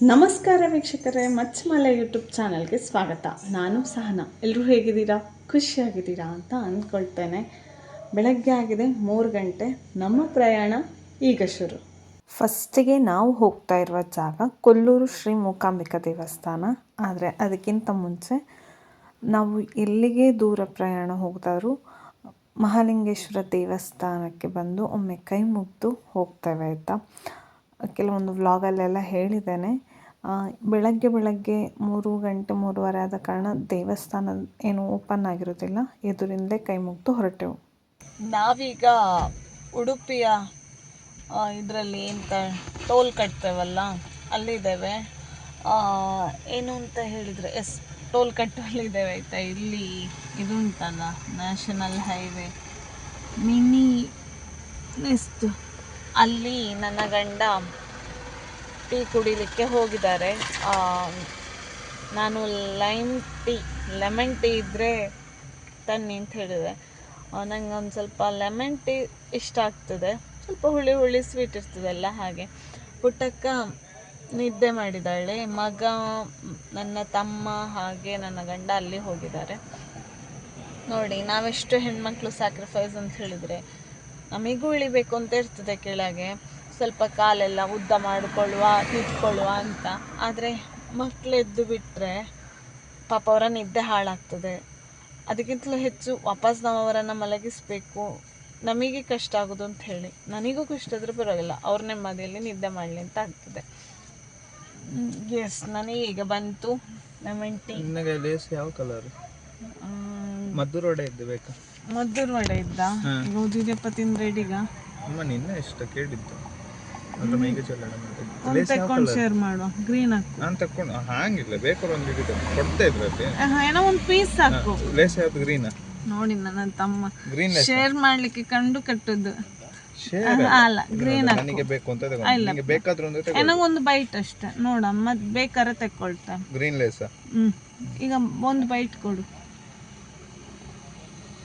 ನಮಸ್ಕಾರ ವೀಕ್ಷಕರೇ, ಮಚ್ಚಮಲೆ ಯೂಟ್ಯೂಬ್ ಚಾನಲ್ಗೆ ಸ್ವಾಗತ. ನಾನು ಸಹನ. ಎಲ್ಲರೂ ಹೇಗಿದ್ದೀರಾ? ಖುಷಿಯಾಗಿದ್ದೀರಾ ಅಂತ ಅಂದ್ಕೊಳ್ತೇನೆ. ಬೆಳಗ್ಗೆ ಆಗಿದೆ, ಮೂರು ಗಂಟೆ. ನಮ್ಮ ಪ್ರಯಾಣ ಈಗ ಶುರು. ಫಸ್ಟಿಗೆ ನಾವು ಹೋಗ್ತಾ ಇರುವ ಜಾಗ ಕೊಲ್ಲೂರು ಶ್ರೀ ಮೂಕಾಂಬಿಕಾ ದೇವಸ್ಥಾನ. ಆದರೆ ಅದಕ್ಕಿಂತ ಮುಂಚೆ ನಾವು ಎಲ್ಲಿಗೆ ದೂರ ಪ್ರಯಾಣ ಹೋಗ್ತಾರೂ ಮಹಾಲಿಂಗೇಶ್ವರ ದೇವಸ್ಥಾನಕ್ಕೆ ಬಂದು ಒಮ್ಮೆ ಕೈ ಮುಗಿದು ಹೋಗ್ತೇವೆ ಆಯಿತಾ ಕೆಲವೊಂದು ವ್ಲಾಗಲ್ಲೆಲ್ಲ ಹೇಳಿದ್ದೇನೆ. ಬೆಳಗ್ಗೆ ಬೆಳಗ್ಗೆ ಮೂರು ಗಂಟೆ ಮೂರುವರೆ ಆದ ಕಾರಣ ದೇವಸ್ಥಾನ ಏನು ಓಪನ್ ಆಗಿರೋದಿಲ್ಲ. ಎದುರಿಂದಲೇ ಕೈ ಮುಗಿದು ಹೊರಟೆವು ನಾವೀಗ ಉಡುಪಿಯ ಇದರಲ್ಲಿ ಎಂತ ಟೋಲ್ ಕಟ್ತೇವಲ್ಲ, ಅಲ್ಲಿದ್ದೇವೆ. ಏನು ಅಂತ ಹೇಳಿದರೆ, ಎಸ್, ಟೋಲ್ ಕಟ್ಟಲ್ಲಿದ್ದೇವೆ ಆಯಿತಾ? ಇಲ್ಲಿ ಇದು ಉಂಟಲ್ಲ, ನ್ಯಾಷನಲ್ ಹೈವೇ. ಮಿನಿ ಎಷ್ಟು ಅಲ್ಲಿ ನನ್ನ ಗಂಡ ಟೀ ಕುಡಿಲಿಕ್ಕೆ ಹೋಗಿದ್ದಾರೆ. ನಾನು ಲೈಮ್ ಟೀ, ಲೆಮನ್ ಟೀ ಇದ್ದರೆ ತನ್ನಿ ಅಂತ ಹೇಳಿದೆ. ನಂಗೆ ಒಂದು ಸ್ವಲ್ಪ ಲೆಮನ್ ಟೀ ಇಷ್ಟ ಆಗ್ತದೆ. ಸ್ವಲ್ಪ ಹುಳಿ ಹುಳಿ ಸ್ವೀಟ್ ಇರ್ತದಲ್ಲ ಹಾಗೆ. ಪುಟ್ಟಕ್ಕ ನಿದ್ದೆ ಮಾಡಿದ್ದಾಳೆ. ಮಗ ನನ್ನ ತಮ್ಮ ಹಾಗೆ ನನ್ನ ಗಂಡ ಅಲ್ಲಿ ಹೋಗಿದ್ದಾರೆ. ನೋಡಿ, ನಾವೆಷ್ಟು ಹೆಣ್ಮಕ್ಳು ಸ್ಯಾಕ್ರಿಫೈಸ್ ಅಂತ ಹೇಳಿದರೆ ನಮಗೂ ಇಳಿಬೇಕು ಅಂತ ಇರ್ತದೆ ಕೆಳಗೆ. ಸ್ವಲ್ಪ ಕಾಲೆಲ್ಲ ಉದ್ದ ಮಾಡಿಕೊಳ್ಳುವ ನಿಂತ್ಕೊಳ್ಳುವ ಅಂತ. ಆದರೆ ಮಕ್ಕಳು ಎದ್ದು ಬಿಟ್ಟರೆ ಪಾಪ ಅವರ ನಿದ್ದೆ ಹಾಳಾಗ್ತದೆ. ಅದಕ್ಕಿಂತಲೂ ಹೆಚ್ಚು ವಾಪಸ್ ನಾವು ಅವರನ್ನು ಮಲಗಿಸ್ಬೇಕು. ನಮಗೆ ಕಷ್ಟ ಆಗೋದು ಅಂತ ಹೇಳಿ. ನನಗೂ ಕಷ್ಟ ಆದರೂ ಪರವಾಗಿಲ್ಲ. ಅವ್ರ ನೆಮ್ಮದಿಯಲ್ಲಿ ನಿದ್ದೆ ಮಾಡಲಿ ಅಂತ ಆಗ್ತದೆ. ಎಸ್ ನನಗೆ ಈಗ ಬಂತು ಲೆಮನ್ ಟೀ ನಿನಗೆ ಲೇಸ್ ಯಾವ ಕಲರ್ ಮದ್ದೂರು ಇದ್ದು ಬೇಕಾ? ಮದ್ದೂರು ವಡೆ ಇದ್ದ? ಗೋಧಿ ದಪ್ಪ ತಿಂದ್ರೆ ಇಡೀಗ ಅಮ್ಮ ನಿನ್ನೆ ಇಷ್ಟ ಕೇಳಿದ್ದು. ಅದ್ರ ಮೈಗೆ ಚೆಲ್ಲಣ ಒಂದು ತಕೊಂಡು ಶೇರ್ ಮಾಡುವ. ಗ್ರೀನ್ ಹಾಕು. ನಾನು ತಕೊಂಡು ಹಾಂಗಿಲ್ಲ ಬೇಕಾದ್ರೆ ಒಂದು ಹಿಡಿದು ಕೊಡ್ತಾ ಇದ್ರಲ್ಲಿ ಆಹ್, ಏನೋ ಒಂದು ಪೀಸ್ ಹಾಕು. ಲೇಸ್ ಯಾವ್ದು? ಗ್ರೀನ್ ನೋಡಿ ನನ್ನ ತಮ್ಮ ಗ್ರೀನ್ ಶೇರ್ ಮಾಡ್ಲಿಕ್ಕೆ ಕಂಡು ಕಟ್ಟದ್ದು ಶೇರ್ ಅಲ್ಲ. ಗ್ರೀನ್ ಹಾಕು. ನನಗೆ ಬೇಕು ಅಂತ ತಗೊಂಡು. ಬೇಕಾದ್ರೂ ಒಂದು ಏನೋ ಒಂದು ಬೈಟ್ ಅಷ್ಟೇ. ನೋಡ ಮತ್ ಬೇಕಾರೆ ತೆಕ್ಕೊಳ್ತಾ. ಗ್ರೀನ್ ಲೇಸ ಹ್ಮ್. ಈಗ ಒಂದು ಬೈಟ್ ಕೊಡು.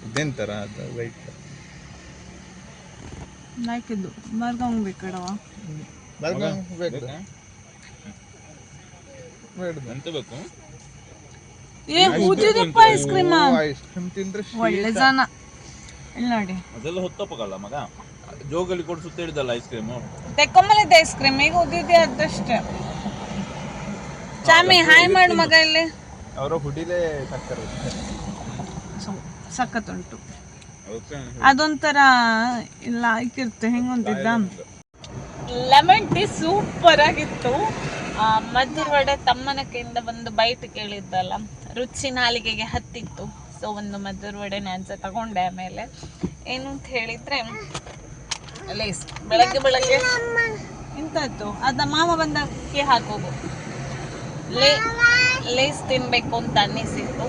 ಇದೆಂತರ ಅದು? ವೈಟ್ ಹಾಕಿದ್ದು ಮರ್ಗಂಗ್ ಬೇಕಡವ? ಬೇಕು? ಎಂತ ಬೇಕು? ಏ ಉದಿದಪ್ಪ ಐಸ್ ಕ್ರೀಮ್ ಐಸ್ ಕ್ರೀಮ್ ತಿಂದ್ರೆ ಒಳ್ಳೆ ಜನ. ಇಲ್ಲ ನೋಡಿ. ಅದೆಲ್ಲ ಹೊತ್ತಪ್ಪಗಲ್ಲ ಮಗ? ಜೋಗಲ್ಲಿ ಕೊಡ್ಸುತ್ತ ಹೇಳಿದಲ್ಲ ಐಸ್ ಕ್ರೀಮ್. ತೆಕ್ಕೊಂಬಲಿದ್ದೆ ಐಸ್ ಕ್ರೀಮ್ ಈಗ ಉದ್ದಿದ್ದೆ ಅದಷ್ಟೇ ಚಾಮಿ ಹಾಯ್ ಮಾಡು ಮಗ ಇಲ್ಲಿ. ಅವರ ಹುಡಿಲೇ ಸಕ್ಕರೆ ಸಖತ್ತುಂಟು. ಅದಕ್ಕೆ ಅದೊಂಥರ ಇಲ್ಲ, ಇಕ್ಕಿರುತ್ತೆ. ಹೆಂಗೊಂದಿದ್ದ? ಲೆಮನ್ ಟೀ ಸೂಪರ್ ಆಗಿತ್ತು. ಮದ್ದೂರು ವಡೆ ತಮ್ಮನ ಕೈಯಿಂದ ಒಂದು ಬೈಟ್ ಕೇಳಿದ್ದಲ್ಲ, ರುಚಿ ನಾಲಿಗೆಗೆ ಹತ್ತಿತ್ತು. ಸೊ ಒಂದು ಮದ್ದೂರು ವಡೆ ನಾನು ತಗೊಂಡೆ ಆಮೇಲೆ. ಏನು ಅಂತ ಹೇಳಿದ್ರೆ, ಲೇಸ್, ಬೆಳಗ್ಗೆ ಬೆಳಗ್ಗೆ ಇಂಥದ್ದು. ಅದ ಮಾವ ಬಂದಕ್ಕೆ ಹಾಕೋದು ಲೇ, ಲೇಸ್ ತಿನ್ಬೇಕು ಅಂತ ಅನ್ನಿಸಿತ್ತು.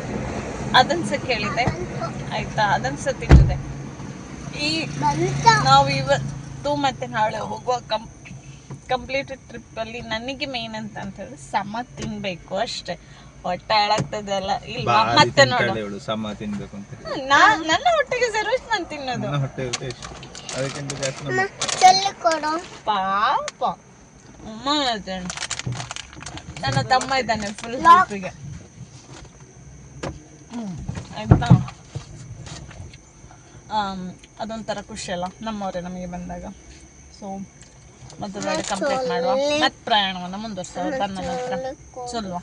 ಅದನ್ನ ಸಹ ಕೇಳಿದೆ ಆಯ್ತಾ? ಅದನ್ಸ ಸಹ ತಿಂದಿದೆ ಈ ನಾವು ಇವತ್ತು ಮತ್ತೆ ನಾಳೆ ಹೋಗುವ ಕಂ ಕಂಪ್ಲೀಟ್ ಟ್ರಿಪ್ಪಲ್ಲಿ ನನಗೆ ಮೇನ್ ಅಂತ ಅಂತ ಹೇಳಿ ಸಮ ತಿನ್ಬೇಕು ಅಷ್ಟೇ. ಹೊಟ್ಟೆ ಹಾಳಾಗ್ತದಲ್ಲ ಇಲ್ಲ ಮತ್ತೆ ನೋಡು ಸಮ ತಿನ್ಬೇಕು ಅಂತ ಹೇಳಿ. ನಾ ನನ್ನ ಹೊಟ್ಟೆಗೆ ಸರ್ವಿಸ್ ನಾನು ತಿನ್ನೋದು. ಹೊಟ್ಟೆ ಇರುತ್ತೆ ಅದಕ್ಕಿಂತ ಜಾಸ್ತಿ ಪಾಪ. ಅಮ್ಮ. ನನ್ನ ತಮ್ಮ ಇದ್ದಾನೆ ಫುಲ್ ಆಯ್ತಾ? ಅದೊಂಥರ ಖುಷಿ ಅಲ್ಲ. ನಮ್ಮವರೇ ನಮಗೆ ಬಂದಾಗ. ಸೊ ಮತ್ತೆ ಕಂಪ್ಲೀಟ್ ಮಾಡುವ. ಮತ್ತೆ ಪ್ರಯಾಣವನ್ನು ಮುಂದುವರ್ಸೋ ತನ್ನ ನಂತರ. ಚಲ್ವಾ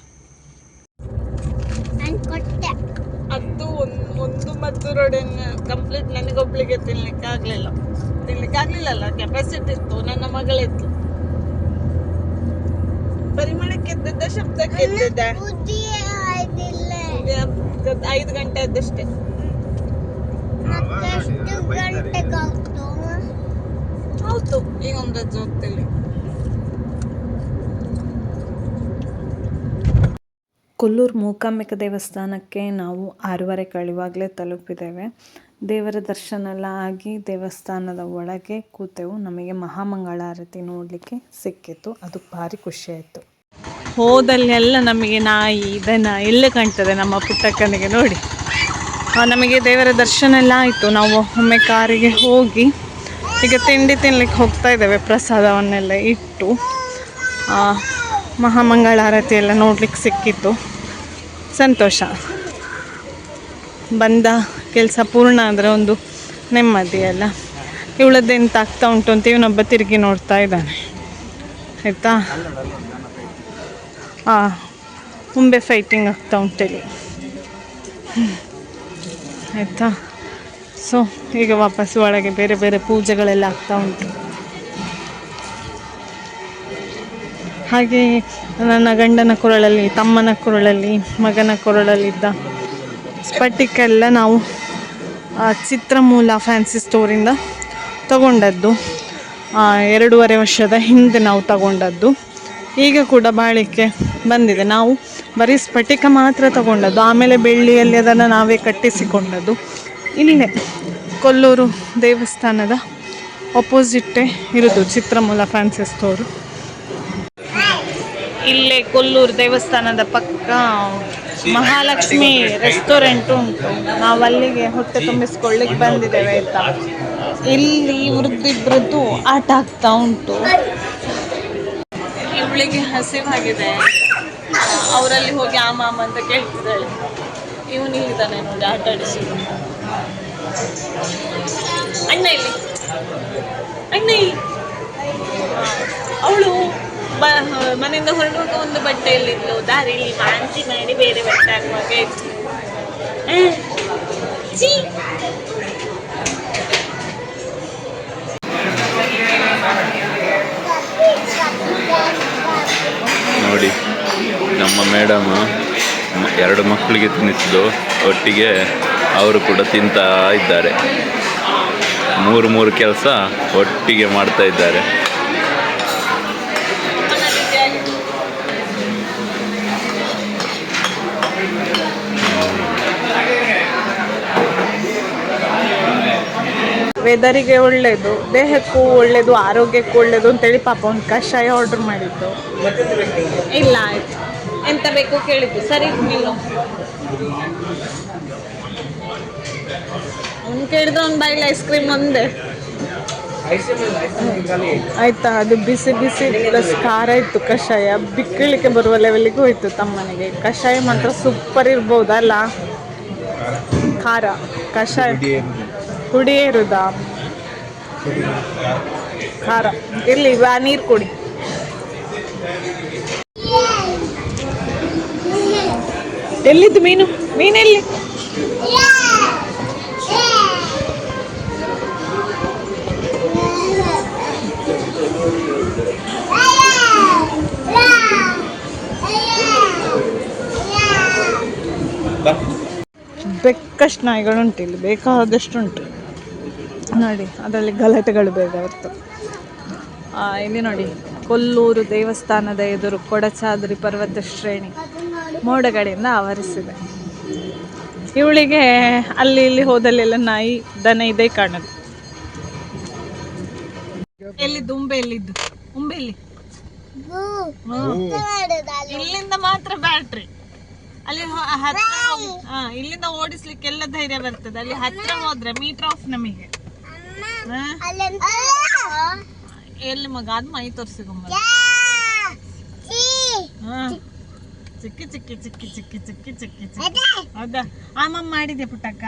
ಅದು ಒಂದು ಒಂದು ಮತ್ತು ರೋಡನ್ನು ಕಂಪ್ಲೀಟ್ ನನಗೊಬ್ಳಿಗೆ ತಿನ್ಲಿಕ್ಕೆ ಆಗ್ಲಿಲ್ಲ ತಿನ್ಲಿಕ್ಕೆ ಆಗಲಿಲ್ಲಲ್ಲ ಕೆಪಾಸಿಟಿ ಇತ್ತು ನನ್ನ ಮಗಳಿತ್ತು ಪರಿಮಳಕ್ಕೆ ಎದ್ದದ್ದ ಶಬ್ದಕ್ಕೆ ಎದ್ದದ್ದ ಐದು ಗಂಟೆ ಆದಷ್ಟೇ ಹೌದು ಈಗ ಒಂದು ರಜೆ ಕೊಲ್ಲೂರು ಮೂಕಾಂಬಿಕ ದೇವಸ್ಥಾನಕ್ಕೆ ನಾವು ಆರೂವರೆ ಕಳಿವಾಗಲೇ ತಲುಪಿದ್ದೇವೆ. ದೇವರ ದರ್ಶನ ಎಲ್ಲ ಆಗಿ ದೇವಸ್ಥಾನದ ಒಳಗೆ ಕೂತೆವು. ನಮಗೆ ಮಹಾಮಂಗಳಾರತಿ ನೋಡಲಿಕ್ಕೆ ಸಿಕ್ಕಿತ್ತು ಅದು ಭಾರಿ ಖುಷಿಯಾಯಿತು. ಹೋದಲ್ಲಿ ಎಲ್ಲ ನಮಗೆ ನಾಯಿ, ದನ ಎಲ್ಲ ಕಾಣ್ತದೆ ನಮ್ಮ ಪುಟ್ಟಕ್ಕನಿಗೆ ನೋಡಿ. ನಮಗೆ ದೇವರ ದರ್ಶನ ಎಲ್ಲ ಆಯಿತು. ನಾವು ಒಮ್ಮೆ ಕಾರಿಗೆ ಹೋಗಿ ಈಗ ತಿಂಡಿ ತಿನ್ಲಿಕ್ಕೆ ಹೋಗ್ತಾ ಇದ್ದೇವೆ, ಪ್ರಸಾದವನ್ನೆಲ್ಲ ಇಟ್ಟು. ಮಹಾಮಂಗಳಾರತಿ ಎಲ್ಲ ನೋಡ್ಲಿಕ್ಕೆ ಸಿಕ್ಕಿತ್ತು. ಸಂತೋಷ. ಬಂದ ಕೆಲಸ ಪೂರ್ಣ ಆದರೆ ಒಂದು ನೆಮ್ಮದಿ ಅಲ್ಲ. ಇವಳದ್ದೆಂತ ಆಗ್ತಾ ಉಂಟು ಅಂತ ಇವನೊಬ್ಬ ತಿರುಗಿ ನೋಡ್ತಾ ಇದ್ದಾನೆ. ಆಯಿತಾ? ಮುಂಬೆ ಫೈಟಿಂಗ್ ಆಗ್ತಾ ಉಂಟಲ್ಲಿ ಆಯಿತಾ? ಸೊ ಈಗ ವಾಪಸ್ ಒಳಗೆ ಬೇರೆ ಬೇರೆ ಪೂಜೆಗಳೆಲ್ಲ ಆಗ್ತಾ ಉಂಟು. ಹಾಗೆ ನನ್ನ ಗಂಡನ ಕೊರಳಲ್ಲಿ, ತಮ್ಮನ ಕೊರಳಲ್ಲಿ, ಮಗನ ಕೊರಳಲ್ಲಿದ್ದ ಸ್ಫಟಿಕೆಲ್ಲ ನಾವು ಚಿತ್ರಮೂಲ ಫ್ಯಾನ್ಸಿ ಸ್ಟೋರಿಂದ ತಗೊಂಡದ್ದು. ಎರಡೂವರೆ ವರ್ಷದ ಹಿಂದೆ ನಾವು ತಗೊಂಡದ್ದು. ಈಗ ಕೂಡ ಬಾಳಿಕೆ ಬಂದಿದೆ. ನಾವು ಬರೀ ಸ್ಫಟಿಕ ಮಾತ್ರ ತಗೊಂಡದ್ದು. ಆಮೇಲೆ ಬೆಳ್ಳಿಯಲ್ಲಿ ಅದನ್ನು ನಾವೇ ಕಟ್ಟಿಸಿಕೊಂಡದ್ದು. ಇಲ್ಲೇ ಕೊಲ್ಲೂರು ದೇವಸ್ಥಾನದ ಅಪೋಸಿಟ್ಟೇ ಇರೋದು ಚಿತ್ರಮೂಲ ಫ್ಯಾನ್ಸಿ ಸ್ಟೋರು ಇಲ್ಲೇ ಕೊಲ್ಲೂರು ದೇವಸ್ಥಾನದ ಪಕ್ಕ ಮಹಾಲಕ್ಷ್ಮಿ ರೆಸ್ಟೋರೆಂಟ್ ಉಂಟು. ನಾವು ಅಲ್ಲಿಗೆ ಹೊಟ್ಟೆ ತುಂಬಿಸ್ಕೊಳ್ಳಿಕ್ಕೆ ಬಂದಿದ್ದೇವೆ ಆಯ್ತಾ? ಇಲ್ಲಿ ಇವ್ರದ್ದಿಬ್ರದ್ದು ಆಟ ಆಗ್ತಾ ಉಂಟು. ಇವಳಿಗೆ ಹಸಿವಾಗಿದೆ. ಅವರಲ್ಲಿ ಹೋಗಿ ಆ ಮಾಮ ಅಂತ ಕೇಳ್ತಿದ್ದಾಳೆ. ಇವನು ಇಲ್ಲಿದ್ದಾನೆ ನೋಡಿ, ಆಟ ಆಡಿಸಿ ಅಣ್ಣ ಇಲ್ಲಿ. ಅಣ್ಣ ಇಲ್ಲಿ. ಅವಳು ಮನೆಯಿಂದ ಹೊರಡುವಾಗ ಒಂದು ಬಟ್ಟೆಯಲ್ಲಿದ್ಲು ದಾರಿಲಿ ಮಾಂತಿ ಮಾಡಿ ಬೇರೆ ಬಟ್ಟೆ ಹಾಕುವಾಗ ಇತ್ತು ಆ, ಛೀ. ನೋಡಿ ನಮ್ಮ ಮೇಡಮ್ ಎರಡು ಮಕ್ಕಳಿಗೆ ತಿನ್ನಿಸಿದ್ದು, ಒಟ್ಟಿಗೆ ಅವರು ಕೂಡ ತಿಂತಾ ಇದ್ದಾರೆ. ಮೂರು ಮೂರು ಕೆಲಸ ಒಟ್ಟಿಗೆ ಮಾಡ್ತಾ ಇದ್ದಾರೆ. ವೆದರಿಗೆ ಒಳ್ಳೆಯದು ದೇಹಕ್ಕೂ ಒಳ್ಳೆಯದು ಆರೋಗ್ಯಕ್ಕೂ ಒಳ್ಳೇದು ಅಂತೇಳಿ ಪಾಪ ಒಂದು ಕಷಾಯ ಆರ್ಡರ್ ಮಾಡಿದ್ದು. ಇಲ್ಲ, ಆಯ್ತು. ಎಂತ ಬೇಕು ಕೇಳಿದ್ದು. ಸರಿ ನಿಲ್ಲು ಅವ್ನು ಕೇಳಿದ್ರೆ ಒಂದು ಬಾಯಿಲ್ ಐಸ್ ಕ್ರೀಮ್ ಒಂದೇ. ಆಯ್ತಾ? ಅದು ಬಿಸಿ ಬಿಸಿ ಪ್ಲಸ್ ಖಾರ ಇತ್ತು ಕಷಾಯ. ಬಿಕ್ಕಳಿಕೆ ಬರುವ ಲೆವೆಲ್ಗೆ ಹೋಯ್ತು ತಮ್ಮನಿಗೆ. ಕಷಾಯ ಮಾತ್ರ ಸೂಪರ್ ಇರ್ಬೋದಲ್ಲ? ಖಾರ, ಕಷಾಯ. ಕುಡಿಯೇ ಇರುದಾ? ಖಾರ. ಇರ್ಲಿ ನೀರು ಕುಡಿ. ಎಲ್ಲಿದ್ದು ಮೀನು? ಮೀನೆಲ್ಲಿ? ಬೆಕ್ಕಷ್ಟು ನಾಯಿಗಳುಂಟು ಇಲ್ಲಿ ಬೇಕಾದಷ್ಟು ಉಂಟು ನೋಡಿ ಅದರಲ್ಲಿ ಗಲಾಟೆಗಳು ಬೇಗ ಇರ್ತವೆ ಆ, ಇಲ್ಲಿ ನೋಡಿ ಕೊಲ್ಲೂರು ದೇವಸ್ಥಾನದ ಎದುರು ಕೊಡಚಾದ್ರಿ ಪರ್ವತ ಶ್ರೇಣಿ. ಮೋಡಗಳಿಂದ ಆವರಿಸಿದೆ. ಇವಳಿಗೆ ಅಲ್ಲಿ ಇಲ್ಲಿ ಹೋದಲ್ಲೆಲ್ಲ ನಾಯಿ ದನ ಇದೆ ಕಾಣದು. ಎಲ್ಲಿ ದುಂಬೆ ಎಲ್ಲಿದ್ದು? ಉಂಬೆ ಇಲ್ಲಿ ಇಲ್ಲಿಂದ ಮಾತ್ರ ಬ್ಯಾಟ್ರಿ. ಅಲ್ಲಿ ಇಲ್ಲಿಂದ ಓಡಿಸ್ಲಿಕ್ಕೆ ಎಲ್ಲ ಧೈರ್ಯ ಬರ್ತದೆ. ಅಲ್ಲಿ ಹತ್ರ ಹೋದ್ರೆ ಮೀಟರ್ ಆಫ್ ನಮಗೆ? ಎಲ್ಲಿ ಮಗ? ಅದು ಮೈ ತೋರಿಸಿಕೊಂಬ. ಹಾ. ಚಿಕ್ಕಿ ಚಿಕ್ಕಿ ಚಿಕ್ಕಿ ಚಿಕ್ಕಿ ಚಿಕ್ಕಿ ಚಿಕ್ಕಿ ಚಿಕ್ಕಿ. ಹೌದಾ? ಆಮಮ್ಮ ಮಾಡಿದೆ ಪುಟ್ಟಕ್ಕ?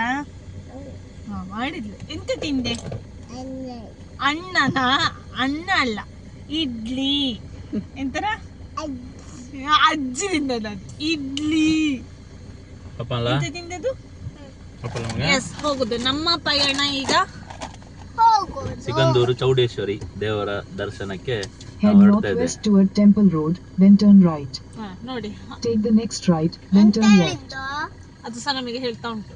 ಹಾ ಮಾಡಿದ್ಲು. ಎಂತ ತಿಂದೆ? ಅಣ್ಣನ ಅಣ್ಣ ಅಲ್ಲ ಇಡ್ಲಿ. ಎಂತರ? ಅಜ್ಜಿ ತಿಂದದ ಇಡ್ಲಿ. ಎಂತ ತಿಂದದು ಎಸ್ ಹೋಗುದು. ನಮ್ಮ ಪಯಣ ಈಗ ಸಿಗಂದೂರು ಚೌಡೇಶ್ವರಿ ದೇವರ ದರ್ಶನಕ್ಕೆ Head northwest toward Temple Road, then turn right. ಹಾ, ನೋಡಿ. Take the next right, then turn left. ಅದು ಸಹ ನಮಗೆ ಹೇಳ್ತಾ ಉಂಟು.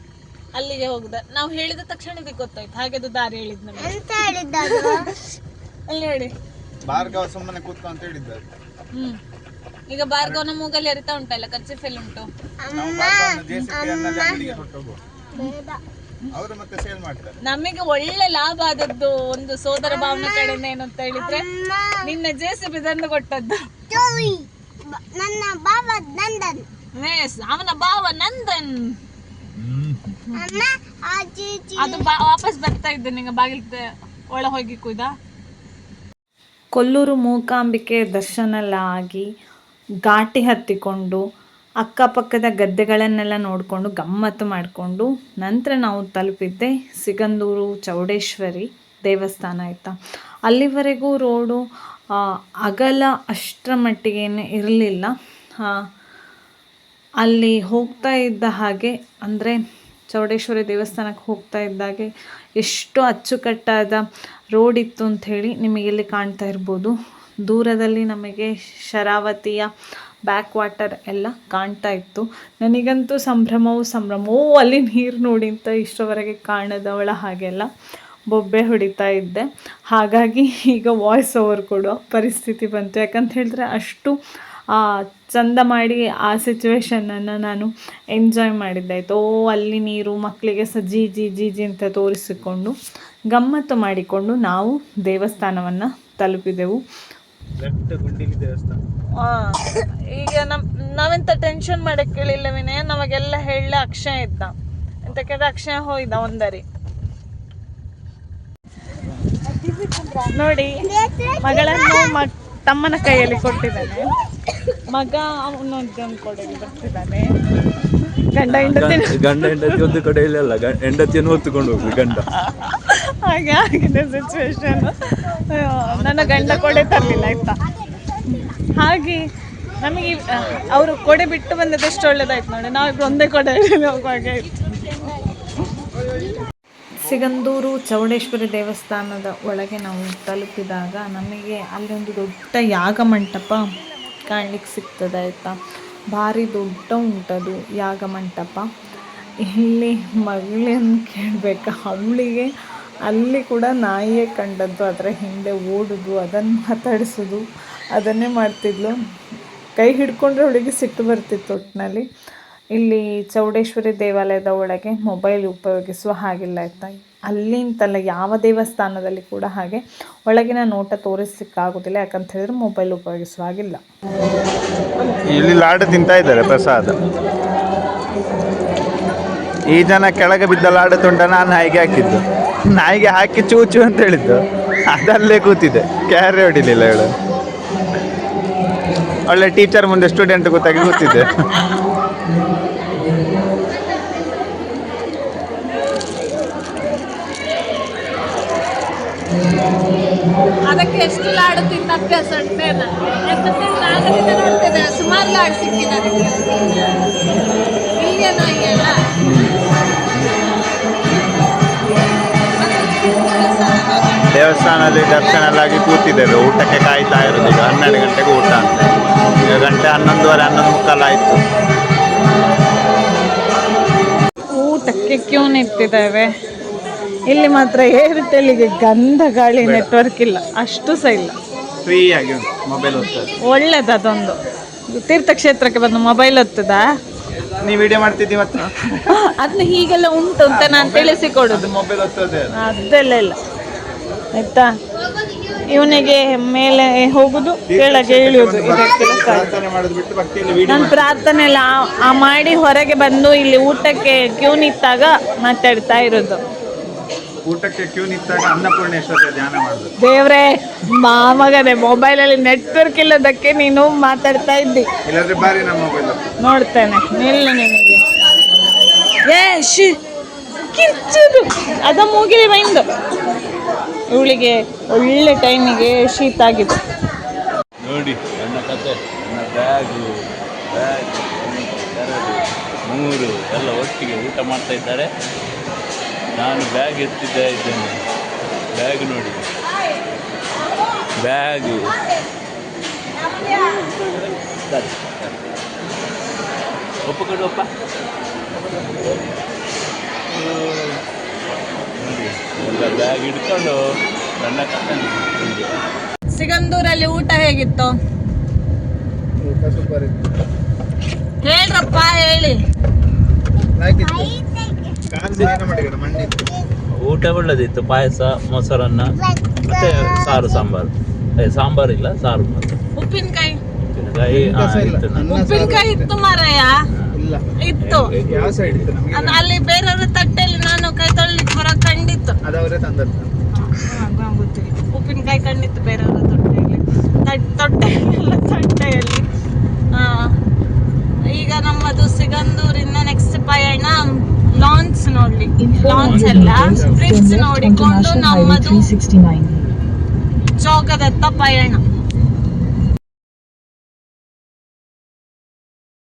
ಅಲ್ಲಿಗೆ ಹೋಗುದ. ನಾವು ಹೇಳಿದ ತಕ್ಷಣ ಇದಕ್ಕೆ ಗೊತ್ತಾಯ್ತು. ಹಾಗೆ ಅದು ದಾರಿ ಹೇಳಿದ್ ನಮಗೆ. ಅಲ್ಲಿ ಹೇಳಿ ಭಾರ್ಗವ ಸುಮ್ಮನೆ ಕೂತ್ಕೊ ಅಂತ ಹೇಳಿದ್ದಾರೆ ಹ್ಮ್. ಈಗ ಭಾರ್ಗವನ ಮೂಗಲ್ಲಿ ಅರಿತಾ ಉಂಟಲ್ಲ ಕರ್ಚಿಫೆಲ್ ಉಂಟು? ನಾವು ಭಾರ್ಗವನ JCP ಅನ್ನಲ್ಲಿ ಅಂಗಡಿಗೆ ಕೊಟ್ಟೋಗುವ ಅವರು ಮತ್ತೆ ಸೇಲ್ ಮಾಡ್ತಾರೆ. ನಮಗೆ ಒಳ್ಳೆ ಲಾಭ ಆದದ್ದು ಒಂದು ಸೋದರ ಭಾವನೆ ಕಡೆಯಿಂದ ಏನು ಅಂತ ಹೇಳಿದ್ರೆ ನಿನ್ನ ಜೆಸಿಬಿ ಬಿ ತಂದು ಕೊಟ್ಟದ್ದು. ನನ್ನ ಬಾಬಾ ನಂದನ್. ಅವನ ಭಾವ ನಂದನ್. ಅದು ಬಾ- ವಾಪಸ್ ಬರ್ತಾ ಇದ್ದೆ ನಿಂಗೆ ಬಾಗಿಲು ಒಳ ಹೋಗಿ ಕುಯ್ದ ಕೊಲ್ಲೂರು ಮೂಕಾಂಬಿಕೆ ದರ್ಶನ ಎಲ್ಲ ಆಗಿ ಘಾಟಿ ಹತ್ತಿಕೊಂಡು ಅಕ್ಕಪಕ್ಕದ ಗದ್ದೆಗಳನ್ನೆಲ್ಲ ನೋಡಿಕೊಂಡು ಗಮ್ಮತ್ತು ಮಾಡಿಕೊಂಡು ನಂತರ ನಾವು ತಲುಪಿದ್ದೆ ಸಿಗಂದೂರು ಚೌಡೇಶ್ವರಿ ದೇವಸ್ಥಾನ ಆಯಿತಾ. ಅಲ್ಲಿವರೆಗೂ ರೋಡು ಅಗಲ ಅಷ್ಟರ ಮಟ್ಟಿಗೇನು ಇರಲಿಲ್ಲ. ಅಲ್ಲಿ ಹೋಗ್ತಾ ಇದ್ದ ಹಾಗೆ, ಅಂದರೆ ಚೌಡೇಶ್ವರಿ ದೇವಸ್ಥಾನಕ್ಕೆ ಹೋಗ್ತಾ ಇದ್ದಾಗೆ ಎಷ್ಟು ಅಚ್ಚುಕಟ್ಟಾದ ರೋಡ್ ಇತ್ತು ಅಂಥೇಳಿ ನಿಮಗೆ ಇಲ್ಲಿ ಕಾಣ್ತಾ ಇರ್ಬೋದು. ದೂರದಲ್ಲಿ ನಮಗೆ ಶರಾವತಿಯ ಬ್ಯಾಕ್ ವಾಟರ್ ಎಲ್ಲ ಕಾಣ್ತಾ ಇತ್ತು. ನನಗಂತೂ ಸಂಭ್ರಮವು ಸಂಭ್ರಮವೂ ಅಲ್ಲಿ ನೀರು ನೋಡಿ ಅಂತ ಇಷ್ಟರವರೆಗೆ ಕಾಣದವಳ ಹಾಗೆಲ್ಲ ಬೊಬ್ಬೆ ಹೊಡಿತಾ ಇದ್ದೆ. ಹಾಗಾಗಿ ಈಗ ವಾಯ್ಸ್ ಓವರ್ ಕೊಡೋ ಪರಿಸ್ಥಿತಿ ಬಂತು. ಯಾಕಂತ ಹೇಳಿದ್ರೆ ಅಷ್ಟು ಚಂದ ಮಾಡಿ ಆ ಸಿಚುವೇಶನನ್ನು ನಾನು ಎಂಜಾಯ್ ಮಾಡಿದ್ದೆ ಆಯಿತು ಓ, ಅಲ್ಲಿ ನೀರು ಮಕ್ಕಳಿಗೆ ಸಹ ಜಿ ಜಿ ಜಿ ಜಿ ಅಂತ ತೋರಿಸಿಕೊಂಡು ಗಮ್ಮತ್ತು ಮಾಡಿಕೊಂಡು ನಾವು ದೇವಸ್ಥಾನವನ್ನು ತಲುಪಿದೆವು. ದೇವಸ್ಥಾನ. ಈಗ ನಮ್ ನಾವೆಂತ ಟೆನ್ಷನ್ ಮಾಡಕ್ ಕೇಳಿಲ್ಲ ವಿನಯ ನಮಗೆಲ್ಲ ಹೇಳ ಅಕ್ಷಯ ಇದ್ದ. ಎಂತ ಕೇಳಿದ್ರೆ ಅಕ್ಷಯ ಹೋಯ್ದ ಒಂದರಿ. ನೋಡಿ ಮಗಳನ್ನು ತಮ್ಮನ ಕೈಯಲ್ಲಿ ಕೊಟ್ಟಿದ್ದಾನೆ. ಮಗ ಅವನೊಂದೊಂದು ಕೊಡಲಿ ಬರ್ತಿದ್ದಾನೆ. ಗಂಡ ಹೆಂಡತಿ. ಗಂಡ ಹೆಂಡತಿ ಒಂದು ಕಡೆ ಇಲ್ಲ ಹೆಂಡತಿಯನ್ನು ಹೊತ್ತುಕೊಂಡು ಹೋಗ್ಲಿ ಗಂಡ. ಹಾಗೆ ಆಗಿದೆ ಸಿಚುವೇಶನ್ ನನ್ನ ಗಂಡ ಕೊಡೆ ತರಲಿಲ್ಲ ಆಯ್ತಾ? ಹಾಗೆ ನಮಗೆ ಅವರು ಕೊಡೆ ಬಿಟ್ಟು ಬಂದದ್ದು ಎಷ್ಟು ಒಳ್ಳೇದಾಯ್ತು ನೋಡಿ. ನಾವು ಒಂದೇ ಕೊಡೆ ಆಯ್ತು. ಸಿಗಂದೂರು ಚೌಡೇಶ್ವರಿ ದೇವಸ್ಥಾನದ ಒಳಗೆ ನಾವು ತಲುಪಿದಾಗ ನಮಗೆ ಅಲ್ಲಿ ಒಂದು ದೊಡ್ಡ ಯಾಗ ಮಂಟಪ ಕಾಣ್ಲಿಕ್ಕೆ ಸಿಗ್ತದೆ ಆಯಿತಾ? ಭಾರಿ ದೊಡ್ಡ ಉಂಟದು ಯಾಗ ಮಂಟಪ. ಇಲ್ಲಿ ಮಗಳೇನು ಕೇಳಬೇಕು? ಅವಳಿಗೆ ಅಲ್ಲಿ ಕೂಡ ನಾಯಿಯೇ ಕಂಡದ್ದು, ಅದರ ಹಿಂದೆ ಓಡೋದು ಅದನ್ನು ಮಾತಾಡಿಸೋದು. ಅದನ್ನೇ ಮಾಡ್ತಿದ್ಲು. ಕೈ ಹಿಡ್ಕೊಂಡ್ರೆ ಅವಳಿಗೆ ಸಿಟ್ಟು ಬರ್ತಿತ್ತು ಒಟ್ಟಿನಲ್ಲಿ ಇಲ್ಲಿ ಚೌಡೇಶ್ವರಿ ದೇವಾಲಯದ ಒಳಗೆ ಮೊಬೈಲ್ ಉಪಯೋಗಿಸುವ ಹಾಗಿಲ್ಲ ಆಯಿತಾ ಅಲ್ಲಿಂತಲ್ಲ ಯಾವ ದೇವಸ್ಥಾನದಲ್ಲಿ ಕೂಡ ಹಾಗೆ ಒಳಗಿನ ನೋಟ ತೋರಿಸಲಿಕ್ಕಾಗೋದಿಲ್ಲ, ಯಾಕಂತ ಹೇಳಿದ್ರೆ ಮೊಬೈಲ್ ಉಪಯೋಗಿಸುವ ಹಾಗಿಲ್ಲ. ಇಲ್ಲಿ ಲಾಡು ತಿಂತಾ ಇದ್ದಾರೆ ಪ್ರಸಾದ. ಈ ಜನ ಕೆಳಗೆ ಬಿದ್ದ ಲಾಡು ತುಂಡ ನಾನು ನಾಯಿಗೆ ಹಾಕಿದ್ದು. ನಾಯಿಗೆ ಹಾಕಿ ಚೂಚು ಅಂತ ಹೇಳಿದ್ದು. ಅದಲ್ಲೇ ಕೂತಿದೆ. ಕ್ಯಾರೆ ಹೊಡಿಲಿಲ್ಲ ಹೇಳು ಒಳ್ಳೆ ಟೀಚರ್ ಮುಂದೆ ಸ್ಟೂಡೆಂಟ್ ಗೊತ್ತಾಗಿ ಕೂತಿದ್ದೆ ಅದಕ್ಕೆ ಎಷ್ಟು ಲಾಡು ತಿಂದ ಅಭ್ಯಾಸ ಉಂಟೆ ನೋಡ್ತೇನೆ ಸುಮಾರು ಲಾಡು ಸಿಕ್ಕಿದೆ ಅದಕ್ಕೆ. ಇಲ್ಲಿಯ ನಾಯಿ ಅಲ್ಲ? ದೇವಸ್ಥಾನದಲ್ಲಿ ದರ್ಶನ ಎಲ್ಲ ಆಗಿ ಕೂತಿದ್ದೇವೆ ಊಟಕ್ಕೆ ಕಾಯ್ತಾ ಇರೋದು ಈಗ ಹನ್ನೆರಡು ಗಂಟೆಗೆ ಊಟ ಅಂತ. ಈಗ ಗಂಟೆ ಹನ್ನೊಂದುವರೆ ಹನ್ನೊಂದು ಮುಕ್ಕಾಲು ಆಯಿತು. ಊಟಕ್ಕೆ ಕ್ಯೂ ನಿಂತಿದ್ದೇವೆ. ಇಲ್ಲಿ ಮಾತ್ರ ಏರ್ಟೆಲ್ಗೆ ಗಂಧ ಗಾಳಿ ನೆಟ್ವರ್ಕ್ ಇಲ್ಲ. ಅಷ್ಟು ಸಹ ಇಲ್ಲ. ಫ್ರೀ ಆಗಿ ಮೊಬೈಲ್ ಓದ್ತದೆ. ಒಳ್ಳೇದು ಅದೊಂದು. ತೀರ್ಥಕ್ಷೇತ್ರಕ್ಕೆ ಬಂದು ಮೊಬೈಲ್ ಹೊತ್ತದಾ ನೀವು ವಿಡಿಯೋ ಮಾಡ್ತಿದ್ದಿ ಮತ್ತೆ? ಅದನ್ನ ಹೀಗೆಲ್ಲ ಉಂಟು ಅಂತ ನಾನು ತಿಳಿಸಿಕೊಡುದು. ಮೊಬೈಲ್ ಓದ್ತದೆ ಅದೆಲ್ಲ ಇಲ್ಲ. ಆಯ್ತಾ? ಇವನಿಗೆ ಮೇಲೆ ಹೋಗುದು ಕೆಳಗೆ ಇಳಿಯುವುದು ಇದೆ ಕೆಲಸ ನಾನು ಪ್ರಾರ್ಥನೆ ಎಲ್ಲ ಆ- ಮಾಡಿ ಹೊರಗೆ ಬಂದು ಇಲ್ಲಿ ಊಟಕ್ಕೆ ಕ್ಯೂ ನಿಂತಾಗ ಮಾತಾಡ್ತಾ ಇರೋದು. ಊಟಕ್ಕೆ ಕ್ಯೂ ನಿಂತಾಗ ಅನ್ನಪೂರ್ಣೇಶ್ವರ ಧ್ಯಾನ ಮಾಡೋದು. ದೇವ್ರೆ ಮಾಮಗನೆ ಮೊಬೈಲಲ್ಲಿ ನೆಟ್ವರ್ಕ್ ಇಲ್ಲದಕ್ಕೆ ನೀನು ಮಾತಾಡ್ತಾ ಇದ್ದಿ. ಇಲ್ಲಾದ್ರೆ ಬಾರಿ ನಮ್ಮ ಮೊಬೈಲ್ ನೋಡ್ತೇನೆ ನಿಲ್ಲ ನಿನಗೆ. ಏ ಶಿ ಕಿರ್ಚುದು. ಅದ ಮುಗಿಲಿ ಬೈಂದು ಇವಳಿಗೆ ಒಳ್ಳೆ ಟೈಮಿಗೆ ಶೀತ ಆಗಿದೆ. ನೋಡಿ, ನನ್ನ ಕತೆ, ನನ್ನ ಬ್ಯಾಗು ಬ್ಯಾಗ್ ಎರಡು, ಮೂರು, ಎಲ್ಲ ಒಟ್ಟಿಗೆ ಊಟ ಮಾಡ್ತಾ ಇದ್ದಾರೆ. ನಾನು ಬ್ಯಾಗ್ ಎತ್ತಿದ್ದೇ ಇದ್ದೇನೆ. ಬ್ಯಾಗ್ ನೋಡಿ. ಬ್ಯಾಗು ಒಪ್ಪ ನೋಡಿ ಎಲ್ಲ ಬ್ಯಾಗ್ ಹಿಡ್ಕೊಂಡು ನನ್ನ ಸಿಗಂದೂರಲ್ಲಿ ಊಟ ಹೇಗಿತ್ತು? ಊಟ ಸೂಪರ್ ಇತ್ತು. ಹೇಳ್ರಪ್ಪ ಹೇಳಿ. ಊಟ ಒಳ್ಳೆದಿತ್ತು ಪಾಯಸ ಮೊಸರನ್ನ ಮತ್ತೆ ಸಾರು ಸಾಂಬಾರು. ಏ ಸಾಂಬಾರು ಇಲ್ಲ ಸಾರು ಉಪ್ಪಿನಕಾಯಿ. ಉಪ್ಪಿನಕಾಯಿ ಇತ್ತು ನಮ್ಗೆ. ಉಪ್ಪಿನಕಾಯಿ ಇತ್ತು ಮಾರಾಯ? ಇತ್ತು. ಯಾವ ಸೈಡ್ ಇತ್ತು ಅಲ್ಲಿ ಬೇರೆಯವ್ರ ನಾನು ಕೈ ಹೊರ ಕಂಡಿತ್ತು ಅದವರೇ ತಂದದ್ದು. ಗೊತ್ತಿಲ್ಲ ಉಪ್ಪಿನಕಾಯಿ ಕಂಡಿತ್ತು ಬೇರೆಯವ್ರ ತೊಟ್ಟೆಯಲ್ಲಿ ತೊಟ್ಟೆಯಲ್ಲ ತೊಟ್ಟೆಯಲ್ಲಿ ಈಗ ನಮ್ಮದು ಸಿಗಂದೂರಿಂದ ನೆಕ್ಸ್ಟ್ ಪಯಣ ಲಾಂಚ್ ನೋಡ್ಲಿ ಲಾಂಚ್ 400 ಅಲ್ಲ meters, bridge turn left onto ನೋಡಿಕೊಂಡು ನಮ್ಮದು 369. ಜೋಗದತ್ತ ಪಯಣ.